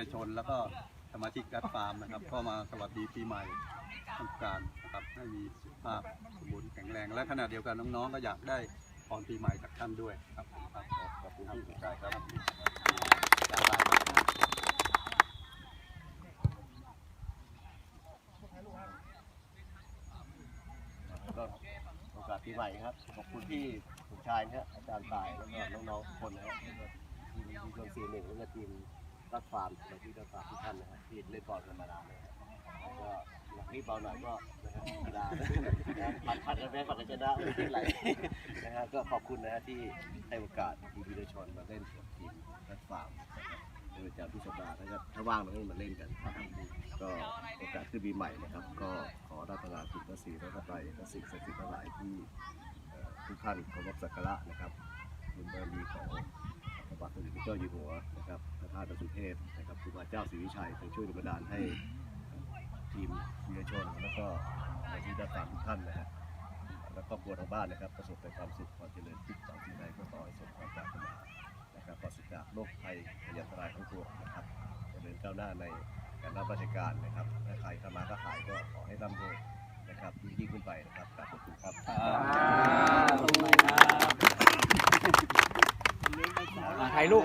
รชน แล้วก็สมาชิกกัดฟาร์มนะครับ ก็มาสวัสดีปีใหม่สงกรารนะครับให้มีสุขภาพสมบูรณ์แข็งแรง และขณะเดียวกันน้องๆก็อยากได้พรปีใหม่จากท่านด้วยครับครับขอบคุณที่สนใจครับก็โอกาสปีใหม่ครับขอบคุณที่สมชายนะอาจารย์ตายแล้วก็น้องๆทุกคนนะครับทีมทีมเครื่องซีหนึ่งแล้วก็ทีม รักฟาร์มสมาชิกรักฟาร์มทุกท่านนะครับที่เล่นบอลกันมานานนะครับแล้วก็หนักนี่เบาหน่อยก็นะครับกีฬานะครับผัดผัดกันแพ้ผัดกันชนะไม่เป็นไรนะครับก็ขอบคุณนะฮะที่ให้โอกาสทีมวีรชนมาเล่นกับทีมรักฟาร์มนะครับเป็นประจำทุกสัปดาห์นะครับถ้าว่างเราก็มาเล่นกันนะครับก็โอกาสขึ้นปีใหม่นะครับ ก็ขอรัตนาคุณพระศรีรัตนตรัยและสิ่งศักดิ์สิทธิ์ทั้งหลายที่เอ่อทุกท่านเคารพสักการะนะครับบุญบารมีของพระบาทสมเด็จพระเจ้าอยู่หัวนะครับ ธาตุสุเทพนะครับครูบาเจ้าศรีวิชัยไปช่วยดลบันดาลให้ทีมวีรชนแล้วก็ในที่ด้านางทุกท่านนะฮะแล้วก็ครอบครัวทางบ้านนะครับประสบแต่ความสุขความเจริญทุกต่างสิ่งใดก็ขอให้สมความปรารถนานะครับปราศจากโรคภัยพยันตรายทั้งปวงนะครับเจริญก้าวหน้าในการรับราชการนะครับถ้าใครทำมาค้าขายก็ขอให้ร่ำรวยนะครับยิ่งขึ้นไปนะครับกราบขอบคุณครับถ่ายรูป